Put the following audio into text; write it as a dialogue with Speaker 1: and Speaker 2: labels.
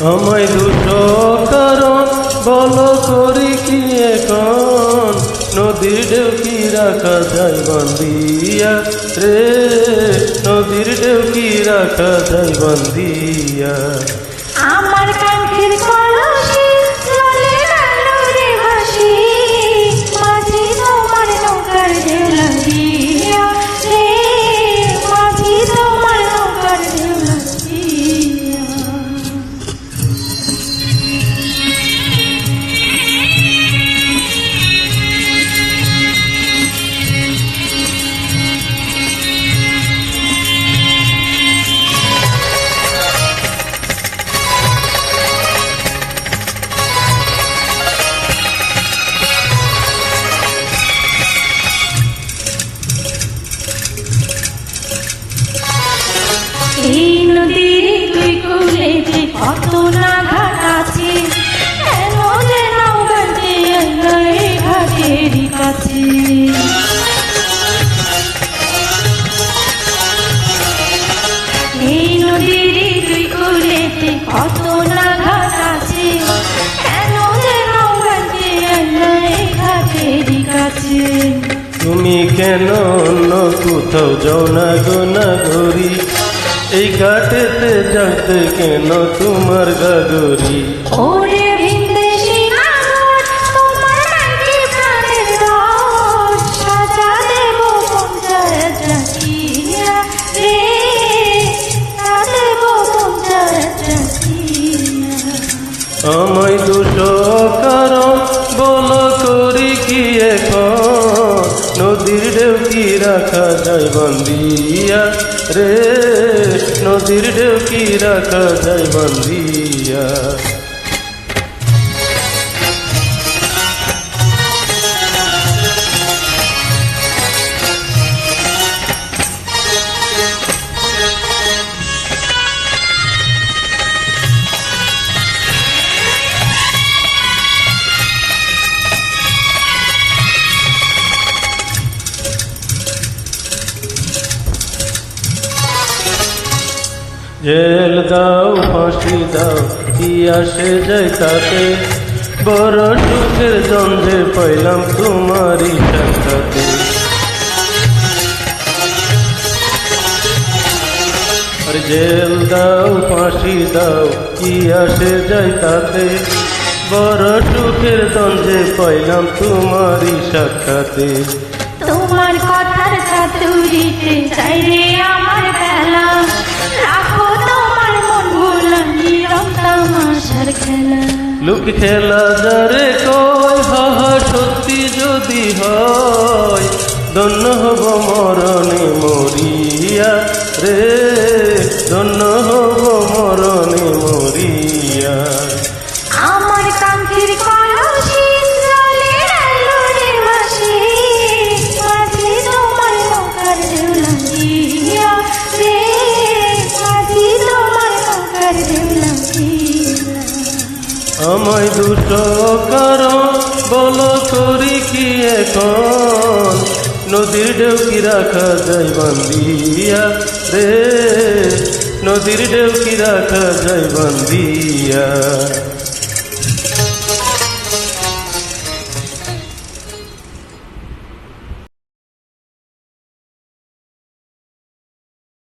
Speaker 1: আমায় দুটো কারণ বলো করি কি এখন? নদীর ঢেউ কি রাখা যায় বন্দিয়া রে? নদীর ঢেউ কি রাখা যায় বান্দিয়া?
Speaker 2: কুলে যে কত না ঘাট আছে, কেন যে ঘাটেরই কাছে। এই নদীর দুই কুলেতে কত না আছে, কেন যে নৌকাতে এলো এই ঘাটেরই কাছে।
Speaker 1: তুমি কেন অন্য কোথাও যাও না গো না গরি এই ঘাটেতে যাতে কেন তোমার গাগরি
Speaker 2: ওরে ভিনদেশি নাগর তোমার নাকি প্রাণের রস সাজা দেব পঞ্চায়েত রাখিয়া রে সাজা দেব পঞ্চায়েত রাখিয়া
Speaker 1: আমায় দুটো কারণ বলো করি কি এখন? নদীর ঢেউ রাখা যায় বন্দিয়া রে। নদীর ঢেউ কি রাখা যায় বান্দিয়া। জেল দাও, ফাঁসি দাও, কি আসে যায় তাতে? বড় সুখের দ্বন্দ্বে পাইলাম তোমারই সাক্ষাতে। জেল দাও, ফাঁসি দাও, কি আসে যায় তাতে? বড় সুখের দ্বন্দ্বে পাইলাম তোমারই সাক্ষাতে।
Speaker 2: তোমার কথার চাই
Speaker 1: লোক খেলা যারে কয়, হাহা সত্যি যদি হয়, ধন্য হব মরণে মরিয়া রে, ধন্য হব মরণে মরিয়া। আমায় দুটো কারণ বলো করি কি এখন? নদীর ঢেউ কি রাখা যায় বান্দিয়া রে। নদীর ঢেউ কি রাখা যায় বান্দিয়া।